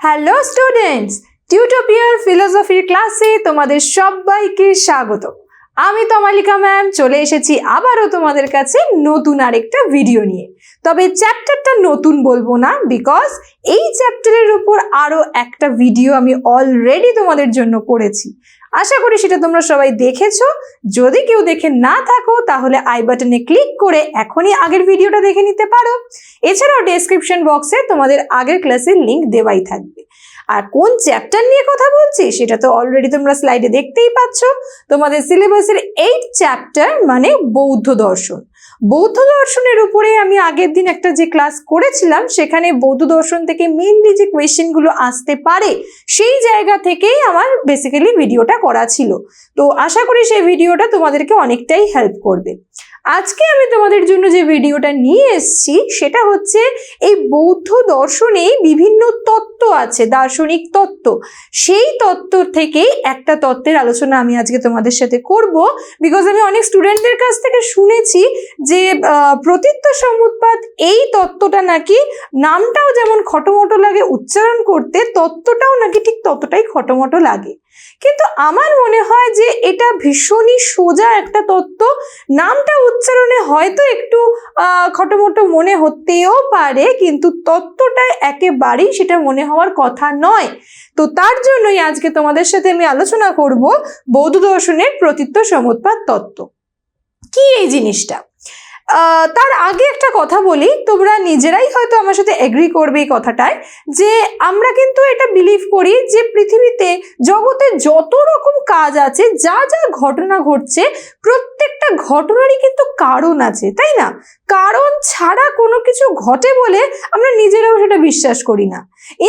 Hello students টিউটোপিয়ার ফিলোসফির ক্লাসে তোমাদের সবাইকে স্বাগত। আমি তমালিকা ম্যাম চলে এসেছি আবারও তোমাদের কাছে নতুন আরেকটা ভিডিও নিয়ে। তবে চ্যাপ্টারটা নতুন বলব না বিকজ এই চ্যাপ্টারের উপর আরও একটা ভিডিও আমি অলরেডি তোমাদের জন্য করেছি। আশা করি সেটা তোমরা সবাই দেখেছ। যদি কেউ দেখে না থাকো, তাহলে আই বাটনে ক্লিক করে এখনই আগের ভিডিওটা দেখে নিতে পারো। এছাড়াও ডেসক্রিপশন বক্সে তোমাদের আগের ক্লাসের লিংক দেওয়াই থাকবে। আর কোন চ্যাপ্টার নিয়ে কথা বলছি, সেটা তো অলরেডি তোমরা স্লাইডে দেখতেই পাচ্ছ। তোমাদের সিলেবাসের এইট চ্যাপ্টার মানে বৌদ্ধ দর্শন। বৌদ্ধ দর্শনের উপরে আমি আগের দিন একটা যে ক্লাস করেছিলাম, সেখানে বৌদ্ধ দর্শন থেকে মেনলি যে কোয়েশ্চেনগুলো আসতে পারে, সেই জায়গা থেকেই আমার বেসিক্যালি ভিডিওটা করা ছিল। তো আশা করি সেই ভিডিওটা তোমাদেরকে অনেকটাই হেল্প করবে। আজকে আমি তোমাদের জন্য যে ভিডিওটা নিয়ে এসেছি, সেটা হচ্ছে এই বৌদ্ধ দর্শনে বিভিন্ন তত্ত্ব আছে, দার্শনিক তত্ত্ব। সেই তত্ত্ব থেকেই একটা তত্ত্বের আলোচনা আমি আজকে তোমাদের সাথে করব বিকজ আমি অনেক স্টুডেন্টদের কাছ থেকে শুনেছি যে প্রতীত্ব সমুৎপাত এই তত্ত্বটা নাকি নামটাও যেমন খটোমটো লাগে, উচ্চারণ করতে তত্ত্বটাও নাকি ঠিক ততটাই খটোমটো লাগে। কিন্তু আমার মনে হয় যে এটা ভীষণই সোজা একটা তত্ত্ব। নামটা উচ্চারণে হয়তো একটু খটোমটো মনে হতেও পারে, কিন্তু তত্ত্বটা একেবারেই সেটা মনে হওয়ার কথা নয়। তো তার জন্যই আজকে তোমাদের সাথে আমি আলোচনা করব বৌদ্ধ দর্শনের প্রতীত্ব সমুৎপাত তত্ত্ব। কি এই জিনিসটা? তার আগে একটা কথা বলি, তোমরা নিজেরাই হয়তো আমার সাথে এগ্রি করবে এই কথাটায়, যে আমরা কিন্তু এটা বিলিভ করি যে পৃথিবীতে জগতে যত রকম কাজ আছে, যা যা ঘটনা ঘটছে, প্রত্যেকটা ঘটনারই কিন্তু কারণ আছে, তাই না? কারণ ছাড়া কোনো কিছু ঘটে বলে আমরা নিজেরাও সেটা বিশ্বাস করি না।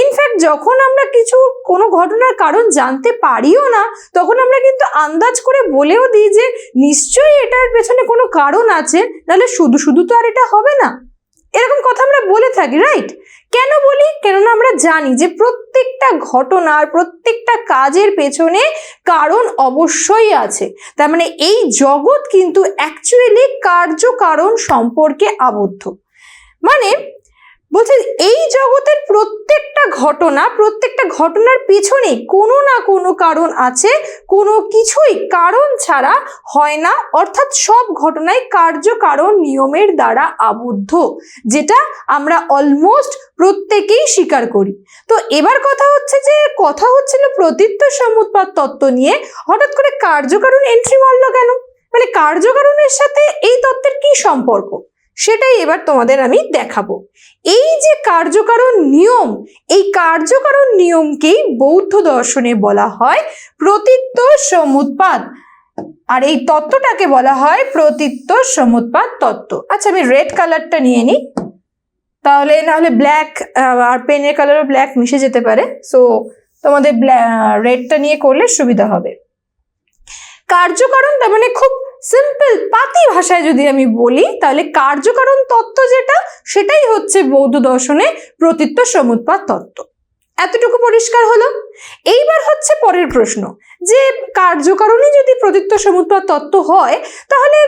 ইনফ্যাক্ট যখন আমরা কিছু কোনো ঘটনার কারণ জানতে পারিও না, তখন আমরা কিন্তু আন্দাজ করে বলেও দিই যে নিশ্চয়ই এটার পেছনে কোনো কারণ আছে, নাহলে শুধু শুধু তো আর এটা হবে না। এরকম কথা আমরা বলে থাকি রাইট কেন বলি? কেননা আমরা জানি যে প্রত্যেকটা ঘটনার প্রত্যেকটা কাজের পেছনে কারণ অবশ্যই আছে। তার মানে এই জগৎ কিন্তু অ্যাকচুয়ালি কার্যকারণ সম্পর্কে আবদ্ধ। মানে বলছে, এই জগতের প্রত্যেকটা ঘটনা, প্রত্যেকটা ঘটনার পেছনে কোনো না কোনো কারণ আছে, কোনো কিছুই কারণ ছাড়া হয় না, অর্থাৎ সব ঘটনায় কার্যকারণ নিয়মের দ্বারা আবদ্ধ, যেটা আমরা অলমোস্ট প্রত্যেকেই স্বীকার করি। তো এবার কথা হচ্ছে যে, কথা হচ্ছিল প্রতীত্ব সমুৎপাত তত্ত্ব নিয়ে, হঠাৎ করে কার্যকারণ এন্ট্রি মারলো কেন? মানে কার্যকারণের সাথে এই তত্ত্বের কি সম্পর্ক? সেটাই এবার তোমাদের আমি দেখাবো। এই যে কার্যকারণ নিয়ম, এই কার্যকারণ নিয়মকেই বৌদ্ধ দর্শনে বলা হয় প্রতীত্ব সমুৎপাদ আর এই তত্ত্বটাকে বলা হয় প্রতীত্ব সমুৎপাদ তত্ত্ব। আচ্ছা আমি রেড কালারটা নিয়ে নিই। তাহলে নাহলে ব্ল্যাক আর পেনের কালারও ব্ল্যাক মিশে যেতে পারে। সো তোমাদের রেডটা নিয়ে করলে সুবিধা হবে। কার্যকারণ তার মানে খুব সিম্পল পাতি ভাষায় যদি আমি বলি, তাহলে কার্যকারণ তত্ত্ব যেটা, সেটাই হচ্ছে বৌদ্ধ দর্শনে প্রতীত্ব সমুৎপাত তত্ত্ব। এতটুকু পরিষ্কার হলো? এইবার হচ্ছে পরের প্রশ্ন। যে কার্যকারণই যদি প্রতীত্ব সমুৎপাত তত্ত্ব হয়, তাহলে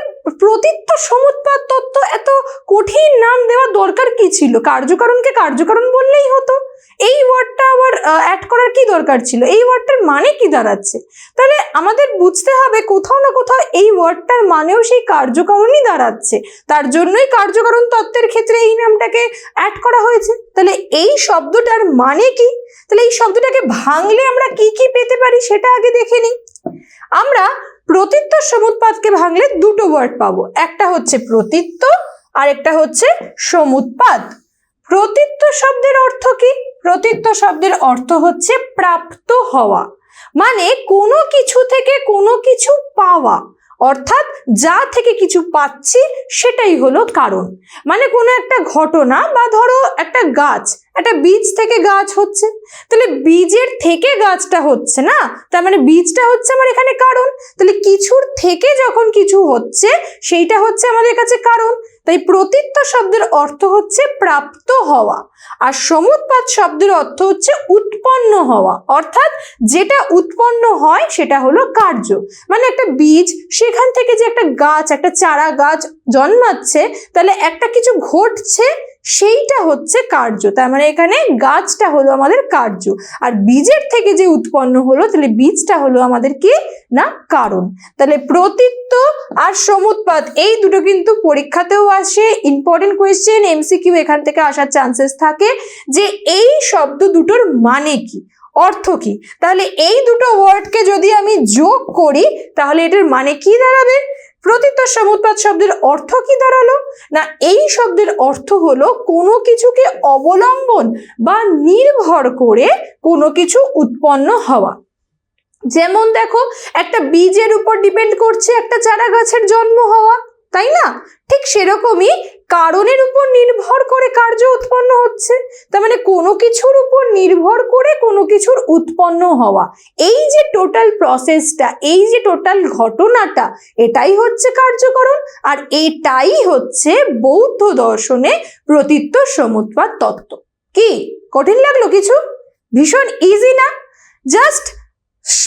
প্রতীত্ব সমুৎপাত তত্ত্ব এত কঠিন নাম দেওয়ার দরকার কি ছিল? কার্যকারণকে কার্যকারণ বললেই হতো। এই ওয়ার্ডটা আবার অ্যাড করার কি দরকার ছিল? এই ওয়ার্ডটার মানে কি দাঁড়াচ্ছে? তাহলে আমাদের বুঝতে হবে কোথাও না কোথাও এই ওয়ার্ডটার মানেও সেই কার্যকারণই দাঁড়াচ্ছে। তার জন্যই কার্যকারণ তত্ত্বের ক্ষেত্রে এই নামটাকে অ্যাড করা হয়েছে। তাহলে এই শব্দটার মানে কি? তাহলে এই শব্দটাকে ভাঙলে আমরা কি কি পেতে পারি সেটা আগে দেখে নিই। আমরা প্রতিত্ব সমুৎপাতকে ভাঙলে দুটো ওয়ার্ড পাবো। একটা হচ্ছে প্রতিত্ব আর একটা হচ্ছে সমুৎপাদ। প্রতিত্ব শব্দের অর্থ কি? প্রতিত্ব শব্দের অর্থ হচ্ছে প্রাপ্ত হওয়া। মানে কোনো কিছু থেকে কোনো কিছু পাওয়া। অর্থাৎ যা থেকে কিছু পাচ্ছি সেটাই হলো কারণ। মানে কোনো একটা ঘটনা বা ধরো একটা গাছ, একটা বীজ থেকে গাছ হচ্ছে। তাহলে বীজের থেকে গাছটা হচ্ছে না? তার মানে বীজটা হচ্ছে আমার এখানে কারণ। তাহলে কিছুর থেকে যখন কিছু হচ্ছে, সেইটা হচ্ছে আমাদের কাছে কারণ। তাই প্রতীত্ব শব্দের অর্থ হচ্ছে প্রাপ্ত হওয়া আর সমুৎপাত শব্দের অর্থ হচ্ছে উৎপন্ন হওয়া। অর্থাৎ যেটা উৎপন্ন হয় সেটা হলো কার্য। মানে একটা বীজ, সেখান থেকে যে একটা গাছ, একটা চারা গাছ জন্মাচ্ছে, তাহলে একটা কিছু ঘটছে, সেইটা হচ্ছে কার্য। তার মানে এখানে গাছটা হলো আমাদের কার্য। আর বীজের থেকে যে উৎপন্ন হলো, তাহলে বীজটা হলো আমাদের কি? না, কারণ। তাহলে প্রতীত্ব আর সমুৎপাত এই দুটো কিন্তু পরীক্ষাতেও আসে। ইম্পর্টেন্ট কোয়েশ্চেন এমসিকিউ এখান থেকে আসার চান্সেস থাকে যে এই শব্দ দুটোর মানে কি, অর্থ কি? তাহলে এই দুটো ওয়ার্ডকে যদি আমি যোগ করি, তাহলে এটার মানে কি দাঁড়াবে? প্রতীত্ব সমুৎপাত শব্দের অর্থ কি দাঁড়াল? না, এই শব্দের অর্থ হলো কোনো কিছুকে অবলম্বন বা নির্ভর করে কোনো কিছু উৎপন্ন হওয়া। যেমন দেখো, একটা বীজের উপর ডিপেন্ড করছে একটা চারা গাছের জন্ম হওয়া, তাই না? ঠিক সেরকমই কারণের উপর নির্ভর করে কার্য উৎপন্ন হচ্ছে। তার মানে কোনো কিছুর উপর নির্ভর করে কোনো কিছুর উৎপন্ন হওয়া। এই যে টোটাল প্রসেসটা এই যে টোটাল ঘটনাটা, এটাই হচ্ছে কার্যকরণ আর এটাই হচ্ছে বৌদ্ধ দর্শনে প্রতীত্ব সমুৎপাত তত্ত্ব। কি? কঠিন লাগল কিছু? ভীষণ ইজি না? জাস্ট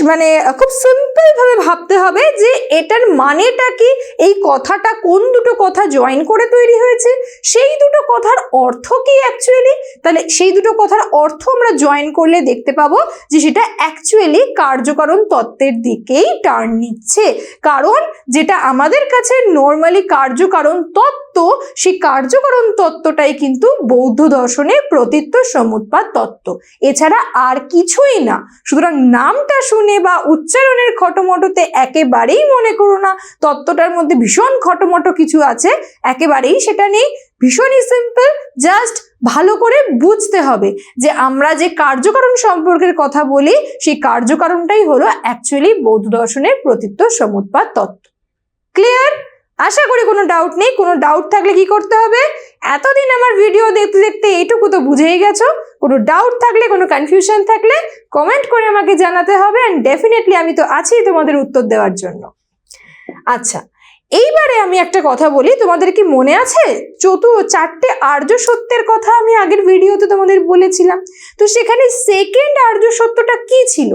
মানে খুব সিম্পল ভাবে ভাবতে হবে যে এটার মানেটা কি? এই কথাটা কোন দুটো কথা জয়েন করে তৈরি হয়েছে? সেই দুটো কথার অর্থ কি অ্যাকচুয়ালি তাহলে সেই দুটো কথার অর্থ আমরা জয়েন করলে দেখতে পাবো যে সেটা অ্যাকচুয়ালি কার্যকরণ তত্ত্বের দিকেই টার্ন নিচ্ছে। কারণ যেটা আমাদের কাছে নর্মালি কার্যকারণ তত্ত্ব সেই কার্যকরণ তত্ত্বটাই কিন্তু বৌদ্ধ দর্শনের প্রতীত্ব সমুৎপাত তত্ত্ব। এছাড়া আর কিছুই না। সুতরাং নামটা শুনে বা উচ্চারণের খটোমটোতে একেবারেই মনে করো না, তত্ত্বটার মধ্যে ভীষণ খটোমটো কিছু আছে, একেবারেই সেটা নেই। ভীষণই সিম্পল জাস্ট ভালো করে বুঝতে হবে যে আমরা যে কার্যকারণ সম্পর্কের কথা বলি, সেই কার্যকারণটাই হলো অ্যাকচুয়ালি বৌদ্ধ দর্শনের প্রতীত্ব সমুৎপাত তত্ত্ব। ক্লিয়ার আশা করি কোনো ডাউট নেই, কোনো ডাউট থাকলে কি করতে হবে? এতদিন আমার ভিডিও দেখতে দেখতে এইটুকু তো বুঝেই গেছো। কোনো ডাউট থাকলে, কোনো কনফিউশন থাকলে কমেন্ট করে আমাকে জানাতে হবে অ্যান্ড ডেফিনেটলি আমি তো আছি তোমাদের উত্তর দেওয়ার জন্য। আচ্ছা এইবারে আমি একটা কথা বলি, তোমাদের কি মনে আছে? চতু চারটে আর্য সত্যের কথা আমি আগের ভিডিওতে তোমাদের বলেছিলাম। তো সেখানে সেকেন্ড আর্য সত্যটা কি ছিল?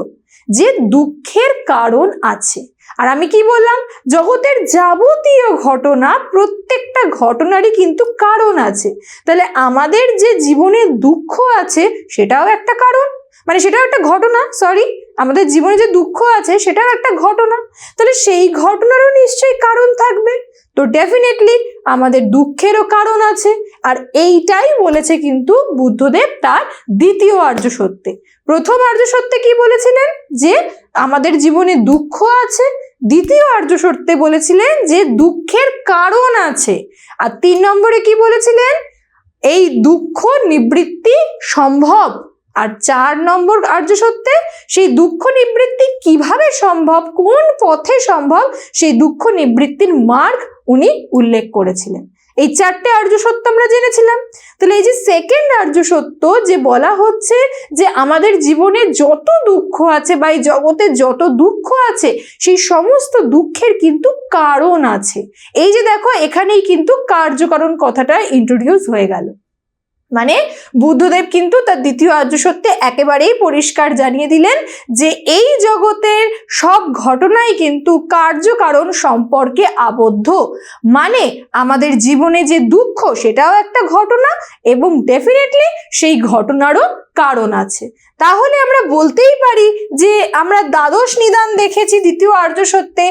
যে দুঃখের কারণ আছে। আর আমি কি বললাম? জগতের যাবতীয় ঘটনা প্রত্যেকটা ঘটনারই কিন্তু কারণ আছে। তাহলে আমাদের যে জীবনে দুঃখ আছে সেটাও একটা কারণ? মানে সেটাও একটা ঘটনা সরি আমাদের জীবনে যে দুঃখ আছে সেটাও একটা ঘটনা। তাহলে সেই ঘটনারও নিশ্চয়ই কারণ থাকবে। তো ডেফিনেটলি আমাদের দুঃখেরও কারণ আছে, আর এইটাই বলেছে কিন্তু বুদ্ধদেব তার দ্বিতীয় আর্য সত্যে। প্রথম আর্য সত্যে কি বলেছিলেন? যে আমাদের জীবনে দুঃখ আছে দ্বিতীয় আর্য সত্যে বলেছিলেন যে দুঃখের কারণ আছে। আর তিন নম্বরে কি বলেছিলেন? এই দুঃখ নিবৃত্তি সম্ভব। আর চার নম্বর আর্য সত্যে, সেই দুঃখ নিবৃত্তি কীভাবে সম্ভব, কোন পথে সম্ভব, সেই দুঃখ নিবৃত্তির মার্গ উনি উল্লেখ করেছিলেন। এই চারটে আর্য সত্য আমরা জেনেছিলাম। তাহলে এই যে সেকেন্ড আর্য সত্য যে বলা হচ্ছে যে আমাদের জীবনে যত দুঃখ আছে বা এই জগতে যত দুঃখ আছে, সেই সমস্ত দুঃখের কিন্তু কারণ আছে। এই যে দেখো, এখানেই কিন্তু কার্যকারণ কথাটা ইন্ট্রোডিউস হয়ে গেল। মানে বুদ্ধদেব কিন্তু তার দ্বিতীয় আর্য সত্যে একেবারেই পরিষ্কার জানিয়ে দিলেন যে এই জগতের সব ঘটনাই কিন্তু কার্যকারণ সম্পর্কে আবদ্ধ। মানে আমাদের জীবনে যে দুঃখ সেটাও একটা ঘটনা এবং ডেফিনেটলি সেই ঘটনারও কারণ আছে। তাহলে আমরা বলতেই পারি যে আমরা দ্বাদশ নিদান দেখেছি, দ্বিতীয় আর্য সত্যে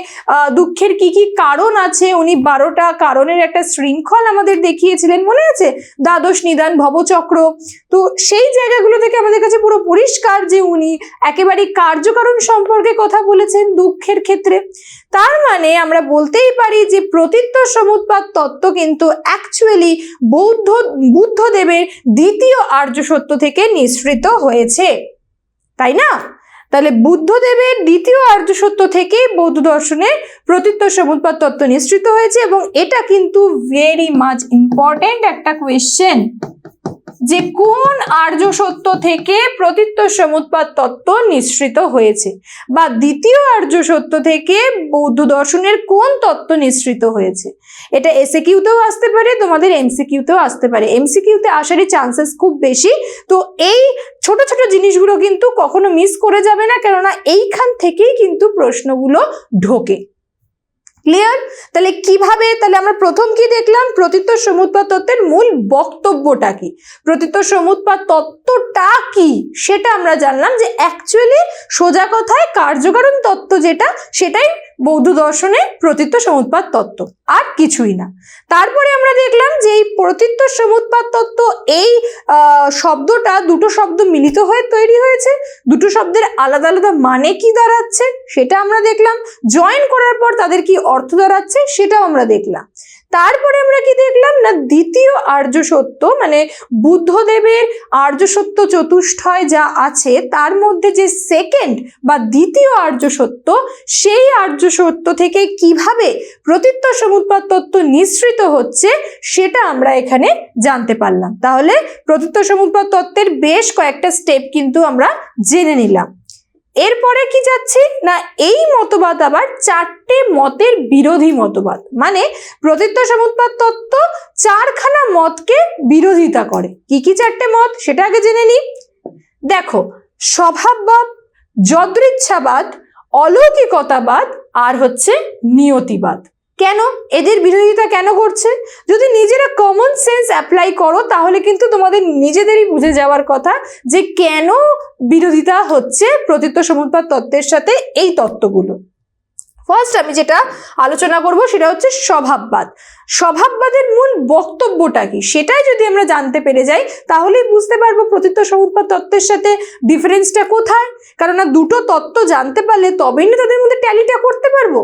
দুঃখের কি কি কারণ আছে? উনি বারোটা কারণের একটা শৃঙ্খল আমাদের দেখিয়েছিলেন, মনে আছে? দ্বাদশ নিদান, ভবচক্র। তো সেই জায়গাগুলো থেকে আমাদের কাছে পুরো পরিষ্কার যে উনি একেবারে কার্যকারণ সম্পর্কে কথা বলেছেন দুঃখের ক্ষেত্রে। তার মানে আমরা বলতেই পারি যে প্রতীত্ব সমুৎপাত তত্ত্ব কিন্তু অ্যাকচুয়ালি বৌদ্ধ, বুদ্ধদেবের দ্বিতীয় আর্য সত্য থেকে নিঃসৃত হয়েছে। তাই না? তাহলে বুদ্ধদেবের দ্বিতীয় আর্য সত্য থেকে বৌদ্ধ দর্শনের প্রতীত্ব সমুৎপাত তত্ত্ব নিঃসৃত হয়েছে এবং এটা কিন্তু ভেরি মাচ ইম্পর্টেন্ট একটা কোয়েশ্চেন যে কোন আর্য সত্য থেকে প্রতীত্ব সমুৎপাত তত্ত্ব নিঃসৃত হয়েছে বা দ্বিতীয় আর্য সত্য থেকে বৌদ্ধ দর্শনের কোন তত্ত্ব নিঃসৃত হয়েছে? এটা এসে কিউতেও আসতে পারে, তোমাদের এমসিকিউতেও আসতে পারে। এমসিকিউতে আসারই চান্সেস খুব বেশি। তো এই ছোট ছোট জিনিসগুলো কিন্তু কখনো মিস করে যাবে না, কেননা এইখান থেকেই কিন্তু প্রশ্নগুলো ঢোকে। ক্লিয়ার তাহলে কীভাবে, তাহলে আমরা প্রথম কি দেখলাম? প্রতীত সমুৎপাদ তত্ত্বের মূল বক্তব্যটা কি? প্রতীত সমুৎপাদ তত্ত্বটা কি? সেটা আমরা জানলাম যে অ্যাকচুয়ালি সোজা কথায় কার্যকারণ তত্ত্ব যেটা, সেটাই বৌদ্ধ দর্শনে প্রতীত্ব সমুৎপাদ তত্ত্ব। আর কিছুই না। তারপরে আমরা দেখলাম যে এই প্রতীত্ব সমুৎপাদ তত্ত্ব এই শব্দটা দুটো শব্দ মিলিত হয়ে তৈরি হয়েছে। দুটো শব্দের আলাদা আলাদা মানে কি দাঁড়াচ্ছে সেটা আমরা দেখলাম। জয়েন করার পর তাদের কি অর্থ দাঁড়াচ্ছে সেটাও আমরা দেখলাম। তারপরে আমরা কি দেখলাম? না, দ্বিতীয় আর্য সত্য মানে বুদ্ধদেবের আর্য সত্য চতুষ্টয় যা আছে, তার মধ্যে যে সেকেন্ড বা দ্বিতীয় আর্য সত্য, সেই আর্য সত্য থেকে কীভাবে প্রতীত্ব সমুৎপাত তত্ত্ব নিঃসৃত হচ্ছে, সেটা আমরা এখানে জানতে পারলাম। তাহলে প্রতীত্ব সমুৎপাত তত্ত্বের বেশ কয়েকটা স্টেপ কিন্তু আমরা জেনে নিলাম। এরপরে কি যাচ্ছি? না, এই মতবাদ আবার চারটে মতের বিরোধী মতবাদ। মানে প্রতিত্ব সমুৎপাদ তত্ত্ব চারখানা মতকে বিরোধিতা করে। কি কি চারটে মত? সেটা আগে জেনে নিই। দেখো, স্বভাববাদ, যদৃচ্ছাবাদ, অলৌকিকতাবাদ আর হচ্ছে নিয়তিবাদ। কেন? এদের বিরোধিতা কেন করছে যদি নিজেরা কমন সেন্স অ্যাপ্লাই করো, তাহলে কিন্তু তোমাদের নিজেদেরই বুঝে যাওয়ার কথা যে কেন বিরোধিতা হচ্ছে প্রতীত্ব সমুৎপাত তত্ত্বের সাথে এই তত্ত্বগুলো। ফার্স্ট আমি যেটা আলোচনা করব সেটা হচ্ছে স্বভাববাদ। স্বভাববাদের মূল বক্তব্যটা কি? সেটাই যদি আমরা জানতে পেরে যাই, তাহলেই বুঝতে পারব প্রতীত্ব সমুৎপাত তত্ত্বের সাথে ডিফারেন্সটা কোথায়। কারণ দুটো তত্ত্ব জানতে পারলে তবেই না তাদের মধ্যে ট্যালিটা করতে পারব।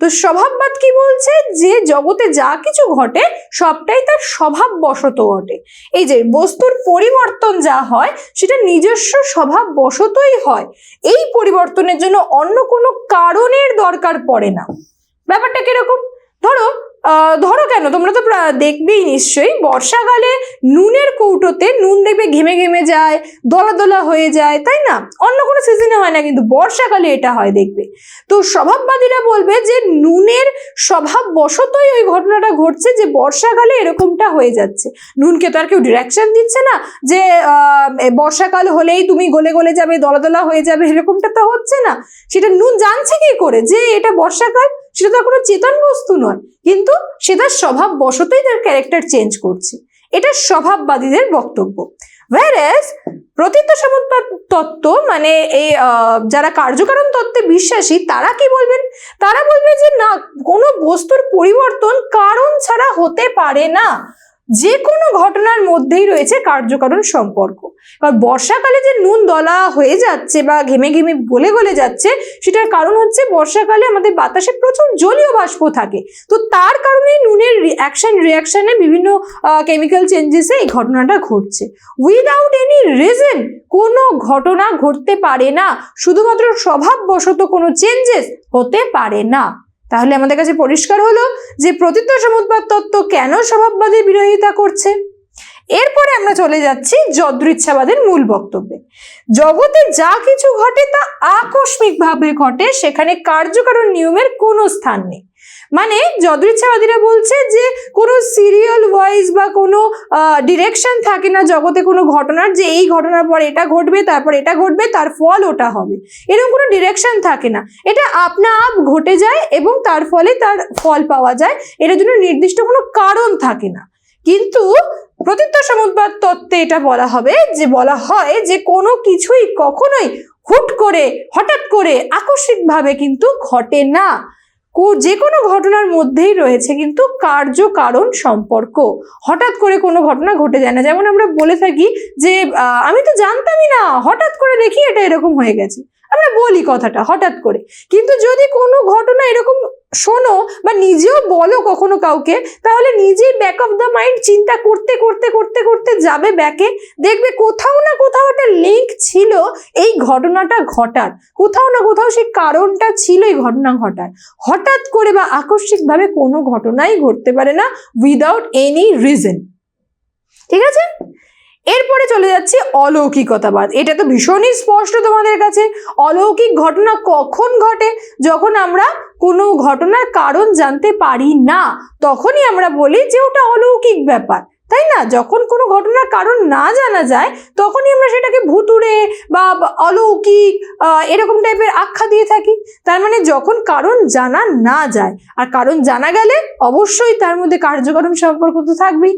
তো স্বভাববাদ কি বলছে? যে জগতে যা কিছু ঘটে, সবটাই তার স্বভাব স্বভাববশত ঘটে। এই যে বস্তুর পরিবর্তন যা হয়, সেটা নিজস্ব স্বভাব স্বভাববশতই হয়। এই পরিবর্তনের জন্য অন্য কোনো কারণের দরকার পড়ে না। ব্যাপারটা কীরকম? ধরো ধরো কেন, তোমরা তো দেখবেই নিশ্চয়ই, বর্ষাকালে নুনের কৌটোতে নুন দেখবে ঘেমে ঘেমে যায় দলা দলা হয়ে যায়, তাই না? অন্য কোনো সিজনে হয় না, কিন্তু বর্ষাকালে এটা হয় দেখবে। তো স্বভাববাদীরা বলবে যে নুনের স্বভাব স্বভাববশতই ওই ঘটনাটা ঘটছে যে বর্ষাকালে এরকমটা হয়ে যাচ্ছে। নুনকে তো আর কেউ ডিরেকশন দিচ্ছে না যে বর্ষাকাল হলেই তুমি গলে গলে যাবে দলা দলা হয়ে যাবে, এরকমটা তো হচ্ছে না। সেটা নুন জানছে কি করে যে এটা বর্ষাকাল? সেটা তো কোনো চেতন বস্তু নয়, কিন্তু সে তার স্বভাব বশতই তার ক্যারেক্টার চেঞ্জ করছে। এটা স্বভাববাদীদের বক্তব্য। ওয়ারেস প্রতীত সমুৎপাত তত্ত্ব মানে এই যারা কার্যকারণ তত্ত্বে বিশ্বাসী, তারা কি বলবেন? তারা বলবে যে না, কোনো বস্তুর পরিবর্তন কারণ ছাড়া হতে পারে না। যে কোনো ঘটনার মধ্যেই রয়েছে কার্যকারণ সম্পর্ক। কারণ বর্ষাকালে যে নুন দলা হয়ে যাচ্ছে বা ঘেমে ঘেমে গলে গলে যাচ্ছে, সেটার কারণ হচ্ছে বর্ষাকালে আমাদের বাতাসে প্রচুর জলীয় বাষ্প থাকে। তো তার কারণেই নুনের অ্যাকশন রিয়াকশনে বিভিন্ন কেমিক্যাল চেঞ্জেসে এই ঘটনাটা ঘটছে। উইদাউট এনি রিজন কোনো ঘটনা ঘটতে পারে না। শুধুমাত্র স্বভাববশত কোনো চেঞ্জেস হতে পারে না। তাহলে আমাদের কাছে পরিষ্কার হলো যে প্রতীত সমুদ্র তত্ত্ব কেন স্বভাববাদের বিরোধিতা করছে। এরপরে আমরা চলে যাচ্ছি যদৃচ্ছাবাদের মূল বক্তব্যে। জগতে যা কিছু ঘটে তা আকস্মিকভাবে ঘটে, সেখানে কার্যকারণ নিয়মের কোনো স্থান নেই। মানে যদৃচ্ছাবাদীরা বলছে যে কোনো সিরিয়াল ওয়াইজ বা কোনো ডিরেকশন থাকে না জগতে কোনো ঘটনার যে এই ঘটনার পর এটা ঘটবে, তারপর এটা ঘটবে, তার ফল ওটা হবে। এরকম কোনো ডিরেকশন থাকে না। এটা আপনা আপ ঘটে যায় এবং তার ফলে তার ফল পাওয়া যায়। এটার জন্য নির্দিষ্ট কোনো কারণ থাকে না। কিন্তু প্রতীত্ব সমুদ্বাদ তত্ত্বে এটা বলা হবে যে, বলা হয় যে কোনো কিছুই কখনোই হুট করে, হঠাৎ করে আকস্মিকভাবে কিন্তু ঘটে না। যে কোনো ঘটনার মধ্যেই রয়েছে কিন্তু কার্য কারণ সম্পর্ক। হঠাৎ করে কোনো ঘটনা ঘটে যায় না। যেমন আমরা বলে থাকি যে আমি তো জানতামই না। হঠাৎ করে দেখি এটা এরকম হয়ে গেছে। আমরা বলি কথাটা হঠাৎ করে। কিন্তু যদি কোনো ঘটনা এরকম শোনো বা নিজেও বলো কখনো কাউকে, তাহলে নিজেই ব্যাক অফ দ্য মাইন্ড চিন্তা করতে করতে করতে করতে যাবে ব্যাকে দেখবে কোথাও না কোথাও একটা লিঙ্ক ছিল এই ঘটনাটা ঘটার। কোথাও না কোথাও সেই কারণটা ছিল এই ঘটনা ঘটার। হঠাৎ করে বা আকস্মিকভাবে কোনো ঘটনাই ঘটতে পারে না উইদাউট এনি রিজন ঠিক আছে? এরপরে চলে যাচ্ছে অলৌকিকতাবাদ। এটা তো ভীষণই স্পষ্ট তোমাদের কাছে। অলৌকিক ঘটনা কখন ঘটে? যখন আমরা কোনো ঘটনার কারণ জানতে পারি না, তখনই আমরা বলি যে ওটা অলৌকিক ব্যাপার। তাই না? যখন কোনো ঘটনার কারণ না জানা যায়, তখনই আমরা সেটাকে ভুতুড়ে বা অলৌকিক এরকম টাইপের আখ্যা দিয়ে থাকি। তার মানে যখন কারণ জানা না যায়, আর কারণ জানা গেলে অবশ্যই তার মধ্যে কার্যকারণ সম্পর্ক তো থাকবেই।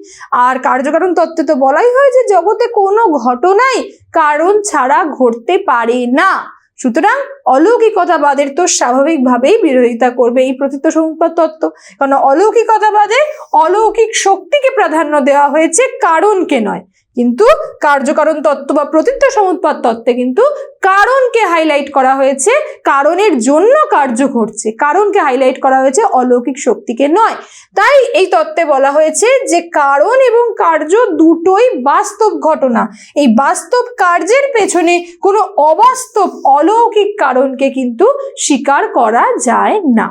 আর কার্যকারণ তত্ত্বে তো বলাই হয় যে জগতে কোনো ঘটনাই কারণ ছাড়া ঘটতে পারে না। সুতরাং অলৌকিকতাবাদের তো স্বাভাবিকভাবেই বিরোধিতা করবে এই প্রতীত সমুৎপাদ তত্ত্ব। কারণ অলৌকিকতাবাদে অলৌকিক শক্তিকে প্রাধান্য দেওয়া হয়েছে কারণকে নয় কিন্তু কার্যকারণ তত্ত্ব বা প্রতীত সমুৎপাদ তত্ত্বে কিন্তু কারণকে হাইলাইট করা হয়েছে, কারণের জন্য কার্য ঘটছে। কারণকে হাইলাইট করা হয়েছে অলৌকিক শক্তিকে নয়। তাই এই তত্ত্বে বলা হয়েছে যে কারণ এবং কার্য দুটোই বাস্তব ঘটনা। এই বাস্তব কার্যের পেছনে কোনো অবাস্তব অলৌকিক কারণকে কিন্তু স্বীকার করা যায় না।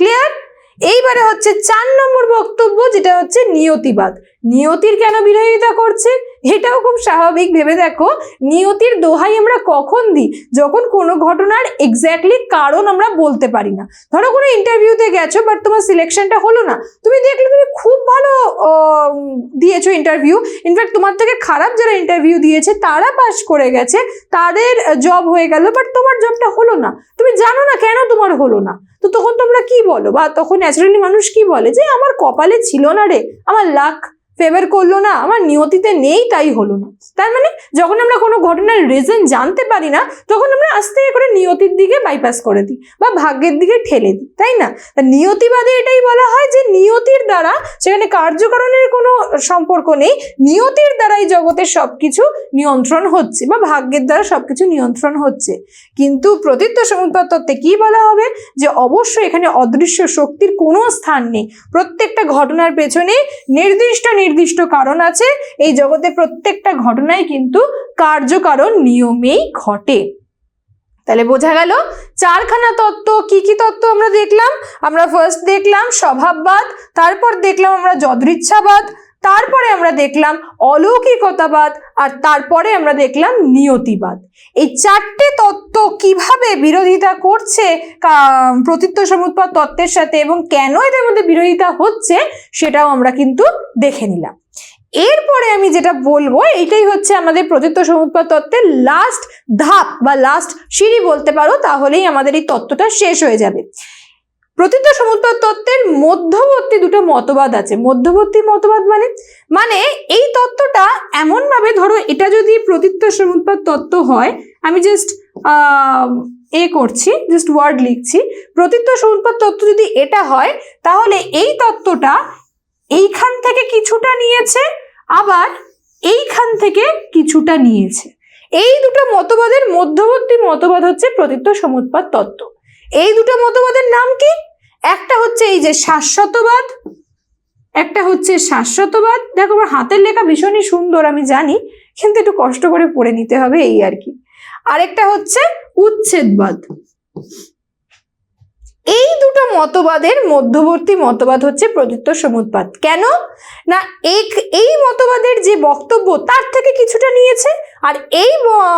ক্লিয়ার এইবারে হচ্ছে চার নম্বর বক্তব্য যেটা হচ্ছে নিয়তিবাদ। নিয়তির কেন বিরোধিতা করছে? এটাও খুব স্বাভাবিক, ভেবে দেখো। নিয়তির দোহাই আমরা কখন দিই? যখন কোনো ঘটনার এক্স্যাক্টলি কারণ আমরা বলতে পারি না। ধরো কোনো ইন্টারভিউতে গেছো বাট তোমার সিলেকশনটা হলো না। তুমি দেখলে তুমি খুব ভালো দিয়েছ ইন্টারভিউ ইনফ্যাক্ট তোমার থেকে খারাপ যারা ইন্টারভিউ দিয়েছে, তারা পাস করে গেছে। তাদের জব হয়ে গেল বাট তোমার জবটা হলো না। তুমি জানো না কেন তোমার হলো না। তো তখন তোমরা কি বলো? বা তখন ন্যাচারালি মানুষ কি বলে? যে, আমার কপালে ছিল না রে। আমার লাক ফেভার করল না, আমার নিয়তিতে নেই, তাই হলো না। তার মানে যখন আমরা কোনো ঘটনার রিজন জানতে পারি না, তখন আমরা আস্তে করে নিয়তির দিকে বাইপাস করে দিই বা ভাগ্যের দিকে ঠেলে দিই, তাই না? তা নিয়তিবাদে এটাই বলা হয় যে, নিয়তির দ্বারা সেখানে কার্যকারণের কোনো সম্পর্ক নেই, নিয়তির দ্বারাই জগতের সবকিছু নিয়ন্ত্রণ হচ্ছে বা ভাগ্যের দ্বারা সব কিছু নিয়ন্ত্রণ হচ্ছে। কিন্তু প্রতীত্ব তত্ত্বে কি বলা হবে? যে, অবশ্যই এখানে অদৃশ্য শক্তির কোনো স্থান নেই। প্রত্যেকটা ঘটনার পেছনে নির্দিষ্ট নির্দিষ্ট কারণ আছে। এই জগতে প্রত্যেকটা ঘটনায় কিন্তু কার্যকারণ নিয়মেই ঘটে। তাহলে বোঝা গেল, চারখানা তত্ত্ব, কি কি তত্ত্ব আমরা দেখলাম? আমরা ফার্স্ট দেখলাম স্বভাববাদ, তারপর দেখলাম আমরা যদৃচ্ছাবাদ তারপরে আমরা দেখলাম অলৌকিকতাবাদ আর তারপরে আমরা দেখলাম নিয়তিবাদ। এই চারটে তত্ত্ব কীভাবে বিরোধিতা করছে প্রতীত্ব সমুৎপাদ তত্ত্বের সাথে এবং কেন এদের মধ্যে বিরোধিতা হচ্ছে সেটাও আমরা কিন্তু দেখে নিলাম। এরপরে আমি যেটা বলব এইটাই হচ্ছে আমাদের প্রতীত্ব সমুৎপাদ তত্ত্বের লাস্ট ধাপ বা লাস্ট সিঁড়ি বলতে পারো, তাহলেই আমাদের এই তত্ত্বটা শেষ হয়ে যাবে। প্রতীত সমুৎপাদ তত্ত্বের মধ্যবর্তী দুটো মতবাদ আছে। মধ্যবর্তী মতবাদ মানে মানে এই তত্ত্বটা এমনভাবে ধরো এটা যদি প্রতীত্ব সমুৎপাদ তত্ত্ব হয়, আমি জাস্ট এ করছি জাস্ট ওয়ার্ড লিখছি প্রতীত্ব সমুৎপাদ তত্ত্ব যদি এটা হয়, তাহলে এই তত্ত্বটা এইখান থেকে কিছুটা নিয়েছে, আবার এইখান থেকে কিছুটা নিয়েছে। এই দুটো মতবাদের মধ্যবর্তী মতবাদ হচ্ছে প্রতীত্ব সমুৎপাদ তত্ত্ব। এই দুটো মতবাদের নাম কি? একটা হচ্ছে এই যে শাশ্বতবাদ, একটা হচ্ছে শাশ্বতবাদ। দেখো, আমার হাতের লেখা ভীষণই সুন্দর, আমি জানি, কিন্তু একটু কষ্ট করে পড়ে নিতে হবে এই আর কি। আরেকটা হচ্ছে উচ্ছেদবাদ। এই দুটো মতবাদের মধ্যবর্তী মতবাদ হচ্ছে প্রদত্ত সমুৎপাদ কেন? না এই এই মতবাদের যে বক্তব্য, তার থেকে কিছুটা নিয়েছে। আর এই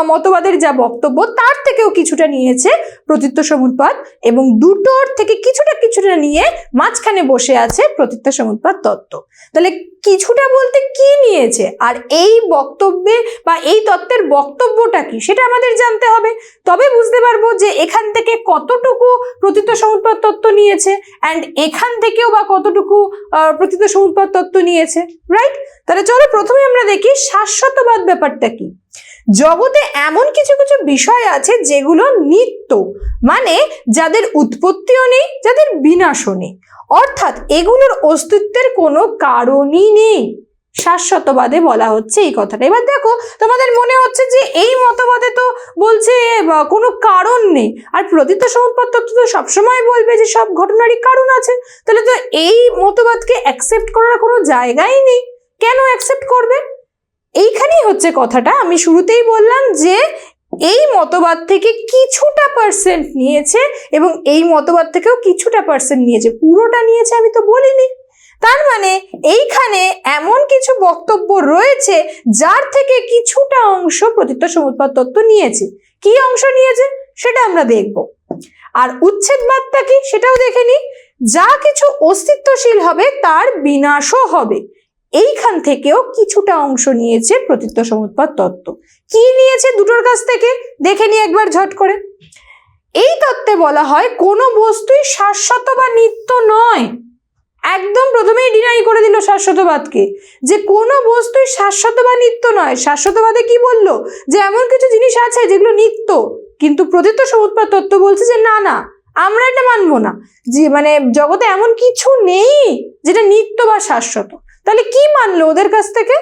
মতবাদের যা বক্তব্য তার থেকেও কিছুটা নিয়েছে প্রতীত্ব সমুৎপাদ এবং দুটোর থেকে কিছুটা কিছুটা নিয়ে মাঝখানে বসে আছে প্রতীত্ব সমুৎপাদ তত্ত্ব তাহলে কিছুটা বলতে কি নিয়েছে? আর এই বক্তব্যে বা এই তত্ত্বের বক্তব্যটা কি? সেটা আমাদের জানতে হবে। তবে বুঝতে পারব যে এখান থেকে কতটুকু প্রতীত সমুৎপাদ তত্ত্ব নিয়েছে অ্যান্ড এখান থেকেও বা কতটুকু আহ, প্রতীত সমুৎপাদ তত্ত্ব নিয়েছে রাইট তাহলে চলো প্রথমে আমরা দেখি শাশ্বতবাদ ব্যাপারটা কি। জগতে এমন কিছু কিছু বিষয় আছে যেগুলো নিত্য মানে যাদের উৎপত্তিও নেই, যাদের বিনাশও নেই। অর্থাৎ এগুলোর অস্তিত্বের কোনো কারণই নেই। শাশ্বতবাদে বলা হচ্ছে এই কথাটা। এবার দেখো, তোমাদের মনে হচ্ছে যে এই মতবাদে তো বলছে কোনো কারণ নেই। আর প্রতীত সমুৎপাদ তত্ত্ব তো সবসময় বলবে যে সব ঘটনারই কারণ আছে। তাহলে তো এই মতবাদকে অ্যাকসেপ্ট করার কোনো জায়গাই নেই। কেন অ্যাকসেপ্ট করবে? এইখানেই হচ্ছে কথাটা। আমি শুরুতেই বললাম যে এই মতবাদ থেকে কিছুটা পার্সেন্ট নিয়েছে এবং এই মতবাদ থেকেও কিছুটা পার্সেন্ট নিয়েছে। পুরোটা নিয়েছে আমি তো বলিনি। তার মানে এইখানে এমন কিছু বক্তব্য রয়েছে যার থেকে কিছুটা অংশ প্রতীত সমুৎপাদ তত্ত্ব নিয়েছে। কি অংশ নিয়েছে সেটা আমরা দেখব। আর উচ্ছেদবাদটা কি সেটাও দেখে নিই। যা কিছু অস্তিত্বশীল হবে তার বিনাশও হবে। এইখান থেকেও কিছুটা অংশ নিয়েছে প্রতীত্ব সমুৎপাদ তত্ত্ব। কি নিয়েছে দুটোর কাছ থেকে? দেখে নি একবার ঝট করে। এই তত্ত্বে বলা হয়, কোনো বস্তুই শাশ্বত বা নিত্য নয়। একদম প্রথমেই ডিনাই করে দিল শাশ্বতবাদকে, যে কোনো বস্তুই শাশ্বত বা নিত্য নয়। শাশ্বতবাদে কি বলল? যে এমন কিছু জিনিস আছে যেগুলো নিত্য, কিন্তু প্রতীত্ব সমুৎপাদ তত্ত্ব বলছে যে না না, আমরা এটা মানবো না। যে মানে জগতে এমন কিছু নেই যেটা নিত্য বা শাশ্বত। তাহলে কি মানলো ওদের কাছ থেকে?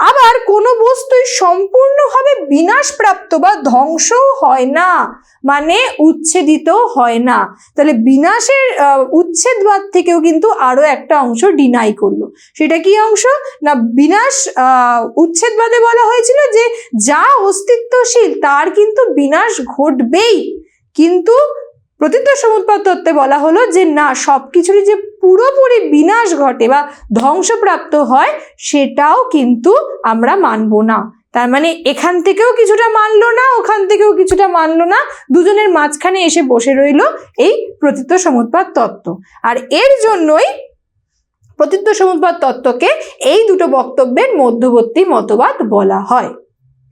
আবার কোনো বস্তুই সম্পূর্ণভাবে বিনাশপ্রাপ্ত বা ধ্বংসও হয় না মানে উচ্ছেদিত হয় না। তাহলে বিনাশের উচ্ছেদবাদ থেকেও কিন্তু আরও একটা অংশ ডিনাই করল। সেটা কি অংশ? না, বিনাশ উচ্ছেদবাদে বলা হয়েছিল যে যা অস্তিত্বশীল তার কিন্তু বিনাশ ঘটবেই। কিন্তু প্রতীত্ব সমুৎপাদ তত্ত্বে বলা হলো যে না, সবকিছুরই যে পুরোপুরি বিনাশ ঘটে বা ধ্বংসপ্রাপ্ত হয়, সেটাও কিন্তু আমরা মানব না। তার মানে এখান থেকেও কিছুটা মানলো না, ওখান থেকেও কিছুটা মানলো না, দুজনের মাঝখানে এসে বসে রইল এই প্রতীত্ব সমুৎপাদ তত্ত্ব। আর এর জন্যই প্রতীত্ব সমুৎপাদ তত্ত্বকে এই দুটো বক্তব্যের মধ্যবর্তী মতবাদ বলা হয়।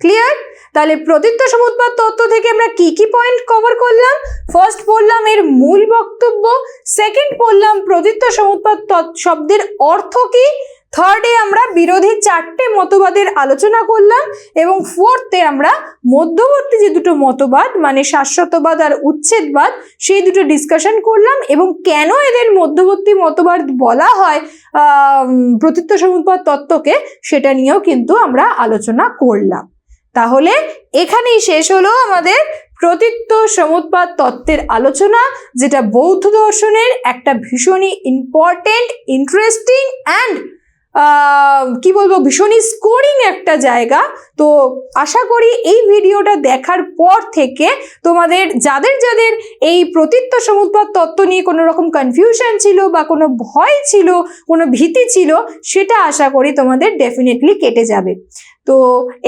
ক্লিয়ার তাহলে প্রতীত্ব সমুৎপাদ তত্ত্ব থেকে আমরা কি কি পয়েন্ট কভার করলাম? ফার্স্ট পড়লাম এর মূল বক্তব্য সেকেন্ড পড়লাম সমুৎপাদ তত্ত্ব শব্দের অর্থ কি? থার্ডে আমরা বিরোধী চারটে মতবাদের আলোচনা করলাম এবং ফোর্থে আমরা মধ্যবর্তী যে দুটো মতবাদ মানে শাশ্বতবাদ আর উচ্ছেদবাদ, সেই দুটো ডিসকাশন করলাম এবং কেন এদের মধ্যবর্তী মতবাদ বলা হয় প্রতীত্ব সমুৎপাদ তত্ত্বকে, সেটা নিয়েও কিন্তু আমরা আলোচনা করলাম। তাহলে এখানেই শেষ হলো আমাদের প্রতীত্ব সমুৎপাদ তত্ত্বের আলোচনা, যেটা বৌদ্ধ দর্শনের একটা ভীষণই ইম্পর্টেন্ট ইন্টারেস্টিং অ্যান্ড কি বলব, ভীষণই স্কোরিং একটা জায়গা। তো আশা করি এই ভিডিওটা দেখার পর থেকে তোমাদের, যাদের যাদের এই প্রতীত্ব সমুৎপাদ তত্ত্ব নিয়ে কোনো রকম কনফিউশন ছিল বা কোনো ভয় ছিল, কোনো ভীতি ছিল, সেটা আশা করি তোমাদের ডেফিনেটলি কেটে যাবে। তো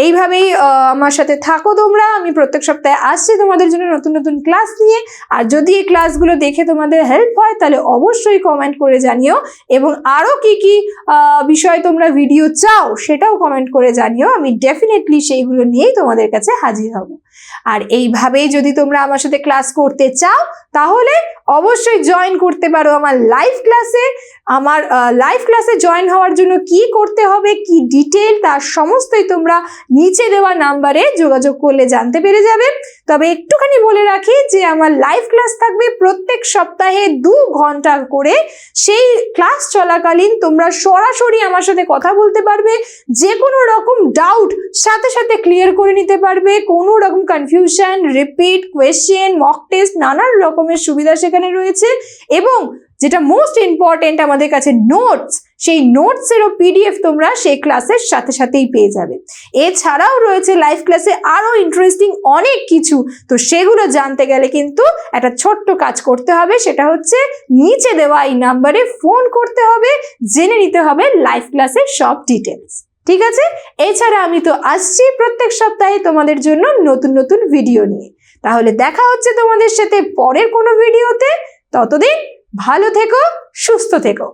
এইভাবেই আমার সাথে থাকো তোমরা। আমি প্রত্যেক সপ্তাহে আসছি তোমাদের জন্য নতুন নতুন ক্লাস নিয়ে। আর যদি এই ক্লাসগুলো দেখে তোমাদের হেল্প হয়, তাহলে অবশ্যই কমেন্ট করে জানিও। এবং আরও কি কি বিষয় তোমরা ভিডিও চাও, সেটাও কমেন্ট করে জানিও। আমি ডেফিনেটলি সেইগুলো নিয়েই তোমাদের কাছে হাজির হব। আর এইভাবেই যদি তোমরা আমার সাথে ক্লাস করতে চাও, তাহলে অবশ্যই জয়েন করতে পারো আমার লাইভ ক্লাসে আমার লাইভ ক্লাসে জয়েন হওয়ার জন্য কি করতে হবে, কি ডিটেল তার সমস্তই তোমরা নিচে দেওয়া নাম্বারে যোগাযোগ করলে জানতে পেরে যাবে। তবে একটুখানি বলে রাখি যে আমার লাইভ ক্লাস থাকবে প্রত্যেক সপ্তাহে দু ঘণ্টা করে। সেই ক্লাস চলাকালীন তোমরা সরাসরি আমার সাথে কথা বলতে পারবে যে কোনো রকম ডাউট সাথে সাথে ক্লিয়ার করে নিতে পারবে, কোনো রকম confusion repeat question mock test নানান রকমের সুবিধা সেখানে রয়েছে এবং যেটা মোস্ট ইম্পর্টেন্ট আমাদের কাছে নোটস সেই নোটসেরও পিডিএফ তোমরা সেই ক্লাসের সাথে সাথেই পেয়ে যাবে। এছাড়াও রয়েছে লাইভ ক্লাসে আরও ইন্টারেস্টিং অনেক কিছু, তো সেগুলো জানতে গেলে কিন্তু একটা ছোট্ট কাজ করতে হবে, সেটা হচ্ছে নিচে দেওয়া এই নাম্বারে ফোন করতে হবে, জেনে নিতে হবে লাইভ ক্লাসের সব ডিটেলস ঠিক আছে? এছাড়া আমি তো আসছি প্রত্যেক সপ্তাহে তোমাদের জন্য নতুন নতুন ভিডিও নিয়ে। তাহলে দেখা হচ্ছে তোমাদের সাথে পরের কোনো ভিডিওতে ততদিন ভালো থেকো, সুস্থ থেকো।